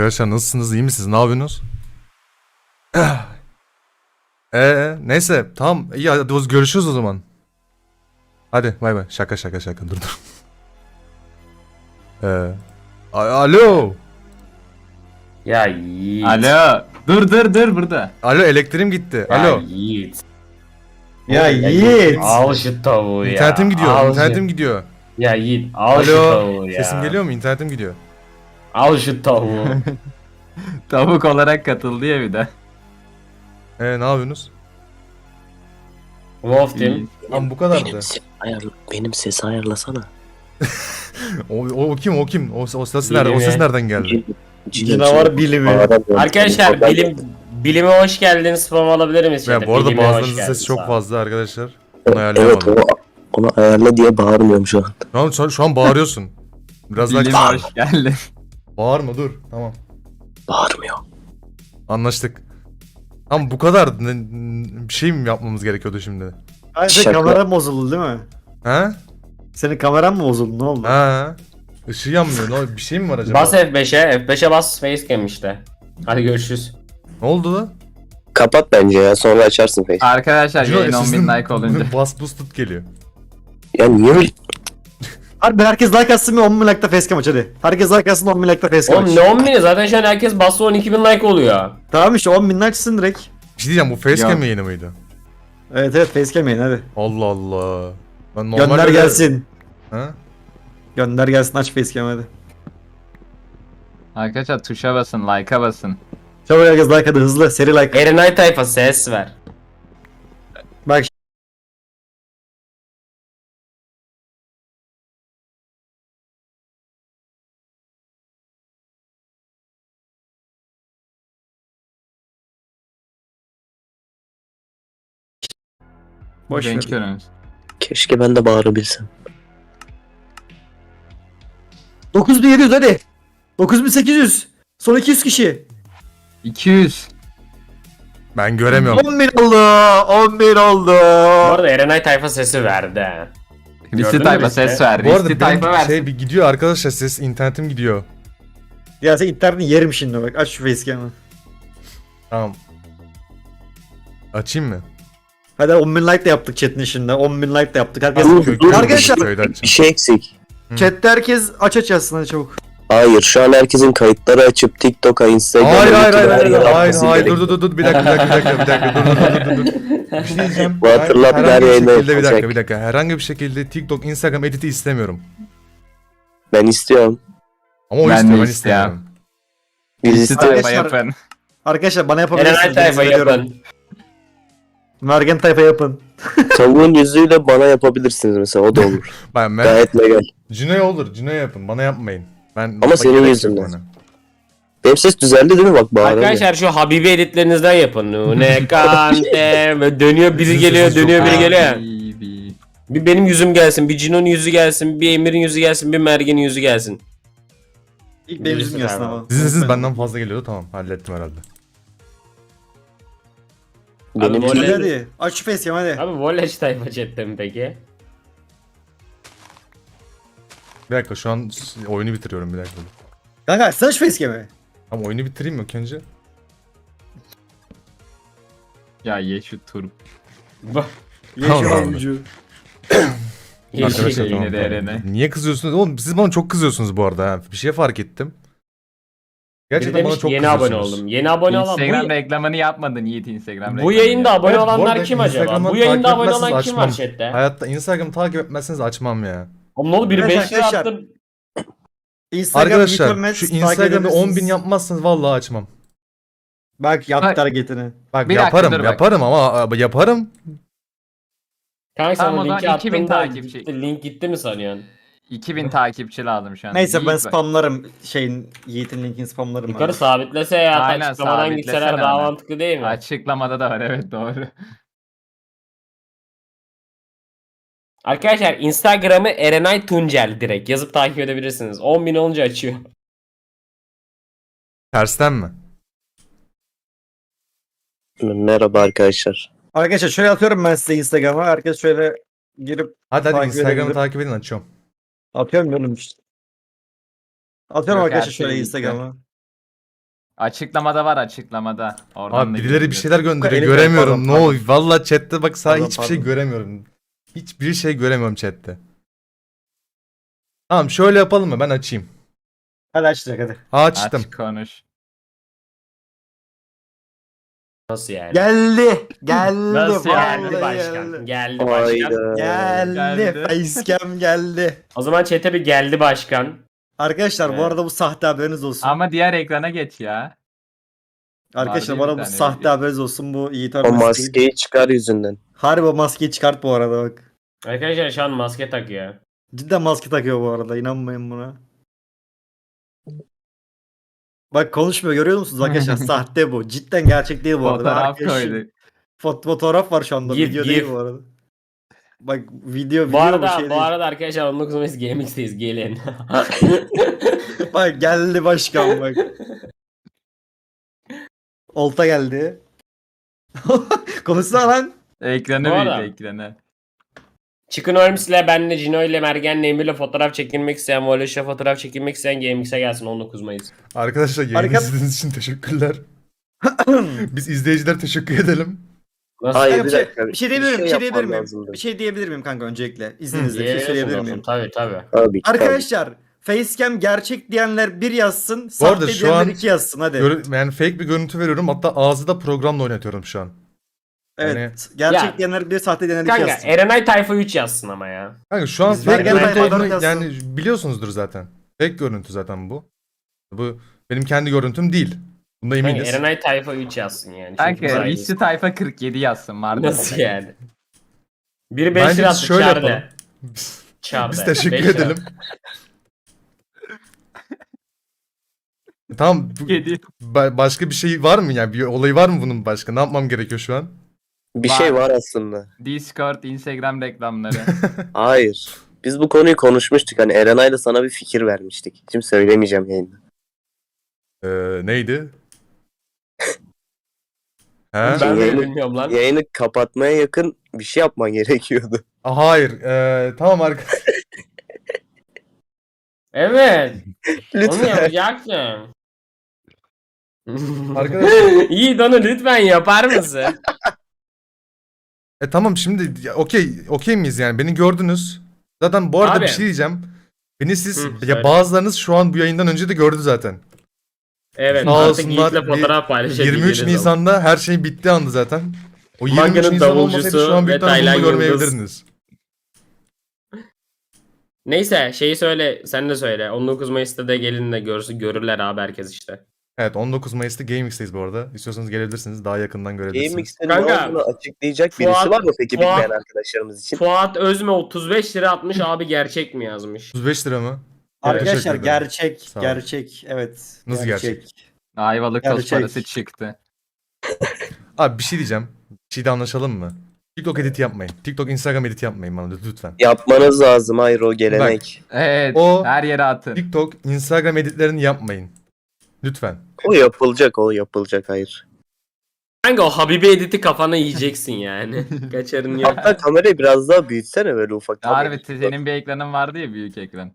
Arkadaşlar nasılsınız? iyi misiniz? Ne yapıyorsunuz? Ee, neyse tamam iyi hadi görüşürüz o zaman. Hadi bay bay. Şaka şaka şaka dur dur. Ee, alo. Ya Yiğit. Alo. Dur dur dur burada. Alo elektriğim gitti. Ya Alo. Yiğit. Ya Yiğit. Al şu tavuğu ya. İnternetim gidiyor. Al internetim şu- gidiyor. Ya Yiğit al şu Alo. tavuğu ya. Sesim geliyor mu? İnternetim gidiyor. Al şu tavuğu. Tavuk olarak katıldı ya bir de. Ee, ne yapıyorsunuz? Wolf Team. Ama bu kadardı. Benim, se- ayar, benim sesi ayarlasana. O, o, o kim o kim? O, o ses nerede? O Bilmiyorum. ses nereden geldi? Canavar bilimi. Arkadaşlar bilim bilime hoş geldiniz. Spam alabilir miyiz? Ya bu arada Bilime hoş bazılarınızın geldiniz sesi çok abi. fazla arkadaşlar. Onu Evet ayarlayamadım. o, onu ayarla diye bağırmıyorum şu an. Şu an, şu an, şu an bağırıyorsun. Biraz daha hoş geldin. Bağırma dur. Tamam. Bağırmıyor. Anlaştık. Ama bu kadar ne- bir şey mi yapmamız gerekiyordu şimdi? Ay senin Şaka. kameran bozuldu değil mi? Ha? Senin kameran mı bozuldu ne oldu? Ha? Işığı yanmıyor. Ne, bir şey mi var acaba? Bas F5'e. F5'e bas Facecam işte. Hadi görüşürüz. Ne oldu lan? Kapat bence ya sonra açarsın face. Arkadaşlar Cino, yayın 10 bin sizin like olunca. Bas boosted geliyor. Ya niye öyle? Harbi herkes like atsın bir 10 bin like'da facecam aç hadi. Herkes like atsın 10 bin like'da facecam Oğlum aç. ne 10 bini? Zaten şu an herkes bassa 12 bin like oluyor. Tamam işte 10 bin like açsın direkt. Bir şey diyeceğim bu facecam Ya. yayını mıydı? Evet evet facecam yayın hadi. Allah Allah. Ben Gönder öyle- gelsin. Ha? Gönder gelsin aç facecam hadi. Arkadaşlar tuşa basın, like'a basın. Çabuk herkes like hadi hızlı seri like. Erenay tayfa ses ver. Boş ver. Keşke ben de bağırabilsem. 9700 hadi. 9800. Son 200 kişi. 200. Ben göremiyorum. 10 bin oldu. 10 bin oldu. Bu arada Erenay tayfa sesi verdi. ha. Gördün Risti mü tayfa Risti? ses ver. Bu arada Risti tayfa benim versin. şey bir gidiyor arkadaşlar ses internetim gidiyor. Ya sen internetini yerim şimdi bak. Aç şu facecam'ı. Tamam. Açayım mı? Hadi 10 bin like de yaptık chat'in içinde. 10 bin like de yaptık. Herkes... Dur, dur. Arkadaşlar- köyde Bir açacağım. şey eksik. Chat'te herkes aç aç yazsın hadi çabuk. Hayır şu an herkesin kayıtları açıp TikTok'a, Instagram'a, Hayır hayır hayır YouTube'a hayır yayın hayır atması hayır gerek. dur dur dur bir dakika bir dakika bir dakika bir dakika dur dur dur dur dur. Bir şey diyeceğim. Bu hatırlat, bir herhangi bir yayında şekilde bir dakika yapılacak. bir dakika herhangi bir şekilde TikTok Instagram editi istemiyorum. Ben istiyorum. Ama o Ben de istiyor ben istiyorum. istemiyorum. Biz Risti istiyoruz. tayfa Arkadaşlar- yapın. Arkadaşlar bana yapabilirsiniz. tayfa Denize veriyorum. yapın. Mergen tayfa yapın. Tavuğun yüzüyle bana yapabilirsiniz mesela o da olur. Ben ben Gayet legal. Cino'ya olur Cino'ya yapın bana yapmayın. Ben Ama senin yüzünden. bana. Benim ses düzeldi değil mi bak bağıramıyorum. Arkadaşlar şu Habibi editlerinizden yapın. Ne kante Böyle dönüyor biri Sizin geliyor sesiniz dönüyor çok biri geliyor. Bir benim yüzüm gelsin, bir Cino'nun yüzü gelsin, bir Emir'in yüzü gelsin, bir Mergen'in yüzü gelsin. İlk benim yüzüm gelsin ama. Sizin sesiniz benden fazla geliyordu tamam hallettim herhalde. Benim Abi, Hadi voley- hadi. Aç şu facecam hadi. Abi Voleç tayfa chatte mi peki? Bir dakika şu an s- oyunu bitiriyorum bir dakika. Kanka açsana şu facecam'ı. Ama oyunu bitireyim mi ilk önce? Ya ye şu tur. Bak. Ye Tamam. Arkadaşlar şey tamam, yine de tamam. Eren'e. Niye kızıyorsunuz? Oğlum siz bana çok kızıyorsunuz bu arada ha. Bir şey fark ettim. Biri Gerçekten bana demiş ki çok yeni abone kızıyorsunuz. oldum. Yeni abone olan Instagram bu, reklamını yapmadın Yiğit Instagram bu reklamını yayında yap. abone Evet, bu olanlar arada kim acaba? Bu yayında takip abone olan etmezseniz kim var açmam. chatte? Hayatta Instagram'ı takip etmezseniz açmam ya. Oğlum ne oldu biri Arkadaşlar, 5 lira arkadaşlar. attı. Instagram Arkadaşlar şu Instagram'da 10 bin yapmazsanız vallahi açmam. Bak yaptı Bak. hareketini. Bak Bir dakika, yaparım dur bak. yaparım ama yaparım. Kanka sen Tamam, o o linki zaman 2000 attığında takipçi. gitti, link gitti mi sanıyorsun? 2000 takipçi lazım şu an. Neyse ben Yiğit bak. spamlarım şeyin Yiğit'in linkini spamlarım. Yukarı abi. sabitlese ya Aynen, açıklamadan sabitlesene gitseler daha hemen. mantıklı değil mi? Açıklamada da var evet doğru. Arkadaşlar Instagram'ı Erenay Tuncel direkt yazıp takip edebilirsiniz. 10.000 olunca açıyor. Tersten mi? Merhaba arkadaşlar. Arkadaşlar şöyle atıyorum ben size Instagram'a. Herkes şöyle girip Hadi hadi Takip Instagram'ı edebilirim. takip edin açıyorum. Atıyorum oğlum işte. Atıyorum Yok, her arkadaşlar şey şöyle gitti. Instagram'a. Açıklamada var açıklamada. Oradan Abi da birileri bir şeyler gönderiyor. Pardon, Göremiyorum. pardon, Ne oluyor? Valla chatte bak sağ Pardon, hiçbir şey pardon. göremiyorum. Hiçbir şey göremiyorum chatte. Tamam şöyle yapalım mı? Ben açayım. Hadi aç direkt hadi. Açtım. Aç konuş. Nasıl yani? Geldi. Geldi. Nasıl vallahi geldi başkan? Geldi. Başkan. Hayda. Geldi. Geldi. Facecam geldi. O zaman chat'e bir geldi başkan. Arkadaşlar bu Evet. arada bu sahte haberiniz olsun. Ama diğer ekrana geç ya. Arkadaşlar bu değil arada bu tane sahte video? haberiniz olsun. Bu Yiğit O abi maskeyi. maskeyi çıkar yüzünden. Harbi o maskeyi çıkart bu arada bak. Arkadaşlar şu an maske takıyor. Cidden maske takıyor bu arada. İnanmayın buna. Bak konuşmuyor görüyor musunuz arkadaşlar? Sahte bu. Cidden gerçek değil bu arada. Fotoğraf Arkadaşım-. Fot fotoğraf var şu anda. Gif, video gif. değil bu arada. Bak video video Bu arada, bu şey bu değil. arada arkadaşlar 19 Mayıs GameX'teyiz gelin. Bak geldi başkan bak. Olta geldi. Konuşsana lan. Ekranı Bu büyüdü arada- ekranı. Chicken Worms ile benle Cino ile Mergen'le Emir'le fotoğraf çekilmek isteyen, Volleş'e fotoğraf çekilmek isteyen GameX'e gelsin 19 Mayıs. Arkadaşlar yayını Harika. izlediğiniz için teşekkürler. Biz izleyiciler teşekkür edelim. Nasıl? Hayır Kanka, bir bir, şey, dakika. bir şey diyebilir miyim? Bir şey yapman diyebilir miyim? lazımdı. Bir şey diyebilir miyim kanka öncelikle? İzninizle bir şey söyleyebilir miyim? Tabii tabii. Tabii ki. Arkadaşlar Facecam gerçek diyenler bir yazsın, sahte arada şu diyenler an iki yazsın hadi. Görü- yani fake bir görüntü veriyorum. Hatta ağzı da programla oynatıyorum şu an. Evet. yani- Gerçek Ya. diyenler bir, sahte diyenler iki Kanka yazsın. Erenay Tayfa 3 yazsın ama ya. Kanka şu an fake görüntü yani biliyorsunuzdur zaten. Fake görüntü zaten bu. Bu benim kendi görüntüm değil. Bunda Kanka eminiz. Erenay Tayfa 3 yazsın yani. Çünkü Kanka işçi tayfa 47 yazsın var Nasıl yani? Biri 5 Bence lira attı şöyle çarda. yapalım. Çarda. Biz teşekkür edelim. tamam. bu- başka bir şey var mı yani? Bir olayı var mı bunun başka? Ne yapmam gerekiyor şu an? Bir Var. şey var aslında. Discord, Instagram reklamları. Hayır. Biz bu konuyu konuşmuştuk. Hani Erenay'la sana bir fikir vermiştik. Şimdi söylemeyeceğim yayında. Ee, neydi? He? Ben de Yayını- bilmiyorum lan. Yayını kapatmaya yakın bir şey yapman gerekiyordu. Aa, Hayır. Ee, tamam arkadaşlar. Evet. Onu Lütfen. yapacaksın. Arkadaşlar- İyi Donu lütfen yapar mısın? E tamam şimdi ya, okey okey miyiz yani? Beni gördünüz. Zaten bu arada Abi. bir şey diyeceğim. Beni siz Hı, ya bazılarınız şu an bu yayından önce de gördü zaten. Evet Sağ artık olsunlar, Yiğit'le fotoğraf paylaşabileceğiz. 23 Nisan'da her şey bitti andı zaten. O 23 Manga'nın Nisan olmasaydı davulcusu şu an ve büyük Taylan bunu Yıldız. görmeyebilirdiniz. Neyse şeyi söyle sen de söyle. 19 Mayıs'ta da gelin de görsün görürler abi herkes işte. Evet 19 Mayıs'ta GameX'teyiz bu arada. İstiyorsanız gelebilirsiniz. Daha yakından görebilirsiniz. GameX'te ne Kanka, olduğunu açıklayacak birisi Fuat- var mı peki Fuat- bilmeyen arkadaşlarımız için? Fuat Özme 35 lira atmış abi gerçek mi yazmış? 35 lira mı? Arkadaşlar teşekkür ederim. gerçek, Sağ ol. gerçek. Evet. Nasıl gerçek? Ayvalık toz Gerçek. parası çıktı. Abi bir şey diyeceğim. Bir şeyde anlaşalım mı? TikTok edit yapmayın. TikTok Instagram edit yapmayın bana lütfen. Yapmanız lazım. Hayır o gelenek. Evet O- her yere atın. TikTok Instagram editlerini yapmayın. Lütfen. O yapılacak. O yapılacak. Hayır. Kanka o Habibi editi kafana yiyeceksin yani. Kaçarın yok. Hatta kamerayı biraz daha büyütsene böyle ufak. Harbi senin bir ekranın vardı ya büyük ekran.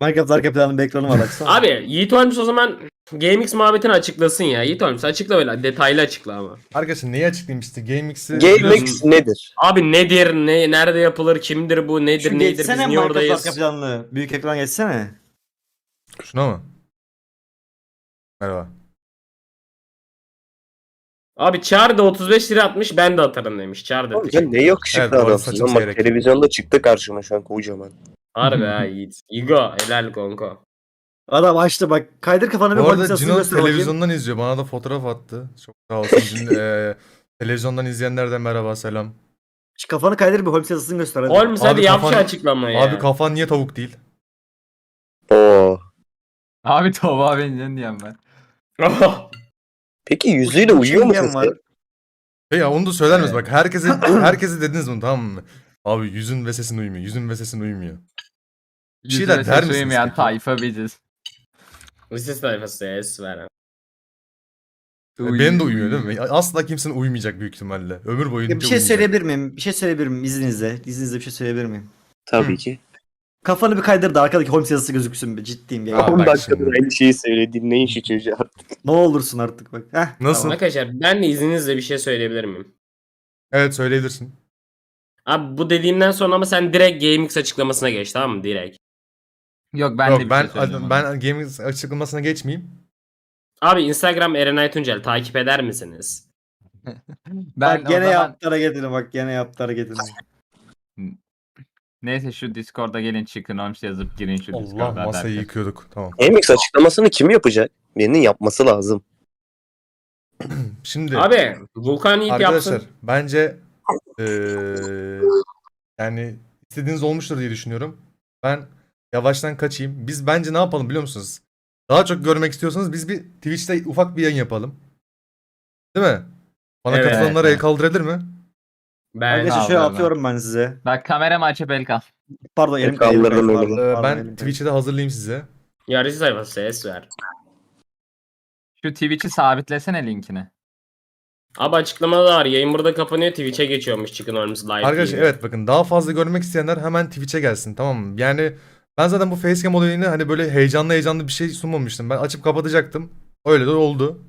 Minecraft arka planının bir ekranı var baksana. Abi Yiğit Holmes o zaman GameX muhabbetini açıklasın ya. Yiğit Holmes açıkla böyle detaylı açıkla ama. Arkadaşlar neyi açıklayayım işte GameX'i GameX nedir? Abi nedir, ne, nerede yapılır, kimdir bu, nedir, Şu nedir, biz niye Minecraft oradayız? arka planlı. Büyük ekran geçsene. Şuna mı? Merhaba. Abi Çağrı da 35 lira atmış ben de atarım demiş. Çağrı da Oğlum sen ne yakışıklı Evet, arada adamsın saçım lan. Bak seyrek. televizyonda çıktı karşıma şu an kocaman. Harbi ha Yiğit. Igo helal konko. Adam açtı bak. Kaydır kafanı bir Bu arada holitasını Cino televizyondan izliyor. Bana da fotoğraf attı. Çok sağ olsun. Cino, eee, televizyondan izleyenlerden merhaba selam. Şu kafanı kaydır bir holitasını göster hadi. Holmes hadi Abi yap kafan- şu açıklamayı Abi kafan niye tavuk değil? Oo. Abi tavuğa benziyorsun diyorum ben. Peki yüzüyle uyuyor var. sen? Hey ya onu da söyler misin? Evet. Bak herkese herkese dediniz bunu tamam mı? Abi yüzün ve sesin uymuyor. Yüzün ve sesin uymuyor. Bir şeyler der ses misiniz uymayan peki? tayfa biziz. Lise sayfası es ver. abi. Benim de uymuyor değil mi? Asla kimsenin uymayacak büyük ihtimalle. Ömür boyunca Ya bir şey uymayacak. söyleyebilir miyim? Bir şey söyleyebilir miyim izninizle? İzninizle bir şey söyleyebilir miyim? Tabii ki. Kafanı bir kaydır da arkadaki Holmes yazısı gözüksün be ciddiyim ya. Aa, 10 bak dakikadır şimdi. aynı şeyi söyle. Dinleyin şu çocuğu artık. Ne olursun artık bak. Heh, Nasıl? Arkadaşlar ben de izninizle bir şey söyleyebilir miyim? Evet söyleyebilirsin. Abi bu dediğimden sonra ama sen direkt GameX açıklamasına geç tamam mı? Direkt. Yok ben Yok de bir ben şey söyleyeceğim ben ona. gaming açıklamasına geçmeyeyim. Abi Instagram Erenay Tuncel takip eder misiniz? ben Bak o gene zaman- yaptı hareketini bak gene yaptı hareketini. Neyse şu Discord'a gelin çıkın Holmes yazıp girin şu Allah Discord'a. masayı herkes. yıkıyorduk. Tamam. GameX açıklamasını kim yapacak? Birinin yapması lazım. Şimdi Abi Vulkan Yiğit arkadaşlar yapsın. bence eee, yani istediğiniz olmuştur diye düşünüyorum. Ben yavaştan kaçayım. Biz bence ne yapalım biliyor musunuz? Daha çok görmek istiyorsanız biz bir Twitch'te ufak bir yayın yapalım. Değil mi? Bana Evet. katılanlara el kaldırabilir mi? Ben Arkadaşlar şöyle Kaldırma. atıyorum ben size. Bak kameramı açıp el kal. Pardon elim Kaldırdım kaydı, elimi. pardon, Ee, pardon, ben elim kaydı. Twitch'e de hazırlayayım size. yarıcı sayfası ses ver. Şu Twitch'i sabitlesene linkini. Abi açıklamada da var. Yayın burada kapanıyor. Twitch'e geçiyormuş Chicken Arms Live. Arkadaşlar diye. evet bakın daha fazla görmek isteyenler hemen Twitch'e gelsin tamam mı? Yani ben zaten bu facecam olayını hani böyle heyecanlı heyecanlı bir şey sunmamıştım. Ben açıp kapatacaktım. Öyle de oldu.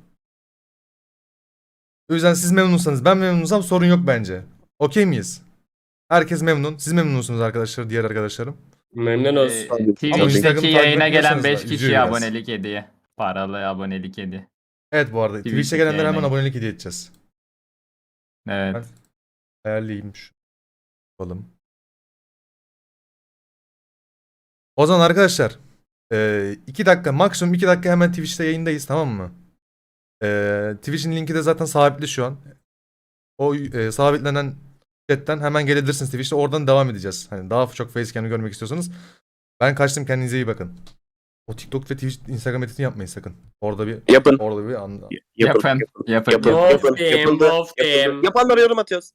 O yüzden siz memnunsanız ben memnunsam sorun yok bence. Okey miyiz? Herkes memnun. Siz memnunsunuz arkadaşlar, diğer arkadaşlarım. Memnun olsun. Ee, Twitch'teki yayına gelen etmiyorsanız 5 da kişiye biraz. abonelik hediye. Paralı abonelik hediye. Evet bu arada Twitch'e Twitch'e gelenlere hemen abonelik hediye edeceğiz. Evet. Şu. Yapalım. O zaman arkadaşlar 2 dakika maksimum 2 dakika hemen Twitch'te yayındayız tamam mı? Eee, Twitch'in linki de zaten sabitli şu an. O e, sabitlenen chatten hemen gelebilirsiniz Twitch'te oradan devam edeceğiz. Hani daha çok facecam'ı görmek istiyorsanız. Ben kaçtım kendinize iyi bakın. O TikTok ve Twitch Instagram editini yapmayın sakın. Orada bir Yapın. orada bir an, Yapın. Yapın. Yapın. Yapın. Yapın. Of Yapın. team, Yapıldı. of team. Yapıldı. Yapanlara yorum atıyoruz.